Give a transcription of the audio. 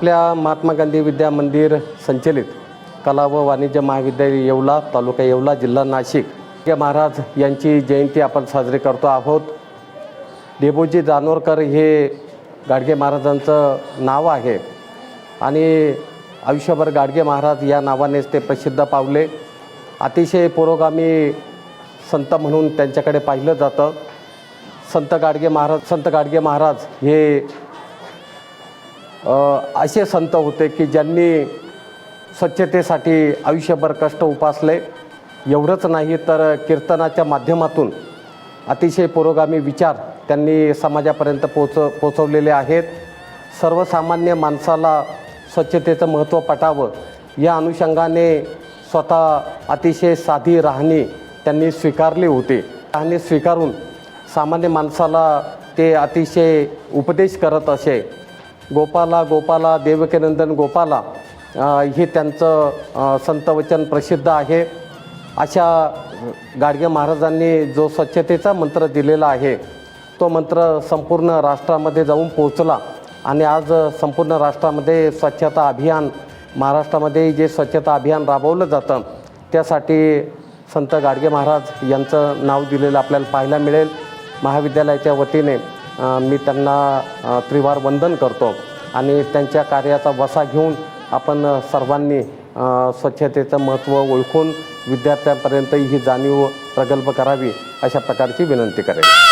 आपल्या महात्मा गांधी विद्या मंदिर संचलित कला व वाणिज्य महाविद्यालय येवला तालुका येवला जिल्हा नाशिक. या महाराज यांची जयंती आपण साजरी करतो आहोत. डेबोजी जानोरकर हे गाडगे महाराजांचं नाव आहे. आणि आयुष्यभर गाडगे महाराज या नावानेच ते प्रसिद्ध पावले. अतिशय पुरोगामी संत म्हणून त्यांच्याकडे पाहिलं जातं. संत गाडगे महाराज संत गाडगे महाराज हे असे संत होते की ज्यांनी स्वच्छतेसाठी आयुष्यभर कष्ट उपासले. एवढंच नाही तर कीर्तनाच्या माध्यमातून अतिशय पुरोगामी विचार त्यांनी समाजापर्यंत पोच पोचवलेले आहेत. सर्वसामान्य माणसाला स्वच्छतेचं महत्त्व पटावं या अनुषंगाने स्वतः अतिशय साधी राहणी त्यांनी स्वीकारली होती. राहणी स्वीकारून सामान्य माणसाला ते अतिशय उपदेश करत असे. गोपाला गोपाला देवकीनंदन गोपाला हे त्यांचं संतवचन प्रसिद्ध आहे. अशा गाडगे महाराजांनी जो स्वच्छतेचा मंत्र दिलेला आहे तो मंत्र संपूर्ण राष्ट्रामध्ये जाऊन पोचला आणि आज संपूर्ण राष्ट्रामध्ये स्वच्छता अभियान महाराष्ट्रामध्ये जे स्वच्छता अभियान राबवलं जातं त्यासाठी संत गाडगे महाराज यांचं नाव दिलेलं आपल्याला पाहायला मिळेल. महाविद्यालयाच्या वतीने मी त्यांना त्रिवार वंदन करतो आणि त्यांच्या कार्याचा वसा घेऊन आपण सर्वांनी स्वच्छतेचं महत्त्व ओळखून विद्यार्थ्यांपर्यंत ही जाणीव प्रगल्भ करावी अशा प्रकारची विनंती करेल